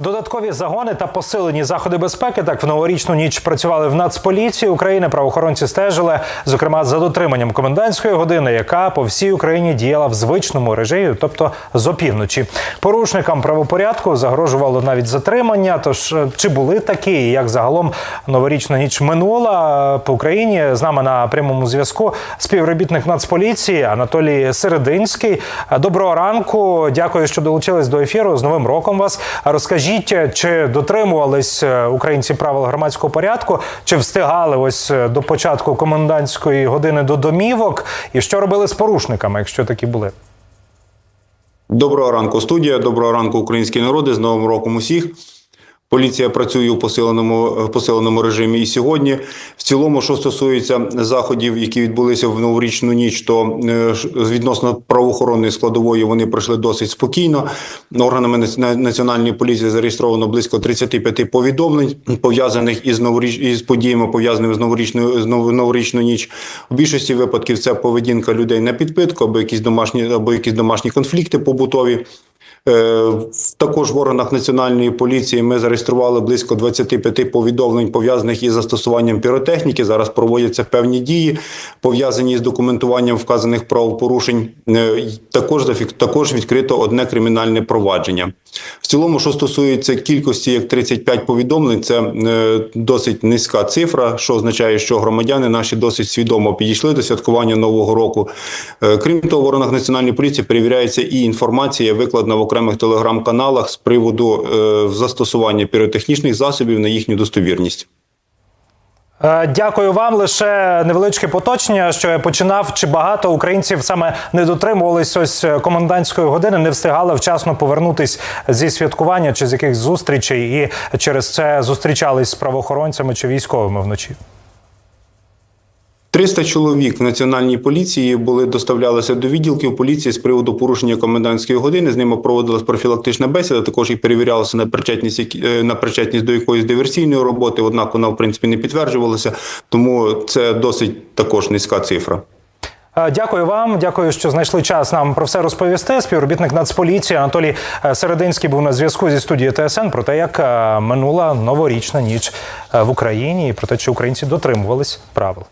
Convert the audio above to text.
Додаткові загони та посилені заходи безпеки так в новорічну ніч працювали в Нацполіції України. Правоохоронці стежили, зокрема за дотриманням комендантської години, яка по всій Україні діяла в звичному режимі, тобто з опівночі. Порушникам правопорядку загрожувало навіть затримання. Тож е, чи були такі, як загалом новорічна ніч минула е, по Україні? З нами на прямому зв'язку співробітник Нацполіції Анатолій Серединський. Е, Доброго ранку. Дякую, що долучились до ефіру. З новим роком вас розкажіть, чи дотримувались е, українці правил громадського порядку, чи встигали ось е, до початку комендантської години до домівок, і що робили з порушниками, якщо такі були? Доброго ранку, студія. Доброго ранку, українські народи. З новим роком усіх. Поліція працює у посиленому в посиленому режимі і сьогодні. В цілому, що стосується заходів, які відбулися в новорічну ніч, то е, відносно правоохоронної складової вони пройшли досить спокійно. Органами наці- національної поліції зареєстровано близько 35 повідомлень пов'язаних із новоріч із подіями, пов'язаними з новорічною з нов- новорічною ніч. У більшості випадків це поведінка людей на підпитку або якісь домашні або якісь домашні конфлікти побутові. Також в органах національної поліції ми зареєстрували близько 25 повідомлень пов'язаних із застосуванням піротехніки. Зараз проводяться певні дії пов'язані з документуванням вказаних правопорушень. Е, Також також відкрито одне кримінальне провадження. В цілому, що стосується кількості, як 35 повідомлень, це е, досить низька цифра, що означає, що громадяни наші досить свідомо підійшли до святкування нового року. Е, Крім того, в органах національної поліції перевіряється і інформація, викладена в окремих телеграм-каналах з приводу е, застосування піротехнічних засобів на їхню достовірність. Е, Дякую вам. Лише невеличке поточнення, що я починав. Чи багато українців саме не дотримувались ось е, комендантської години, не встигали вчасно повернутись зі святкування чи з якихось зустрічей, і через це зустрічались з правоохоронцями чи військовими вночі. 300 чоловік в національній поліції були доставлялися до відділків поліції з приводу порушення комендантської години. З ними проводилась профілактична бесіда. Також їх перевірялося на причетність е, на причетність до якоїсь диверсійної роботи. Однак вона в принципі не підтверджувалася, тому це досить також низька цифра. Е, Дякую вам. Дякую, що знайшли час нам про все розповісти. Співробітник Нацполіції Анатолій е, Серединський був на зв'язку зі студією ТСН про те, як минула новорічна ніч в Україні, і про те, чи українці дотримувались правил.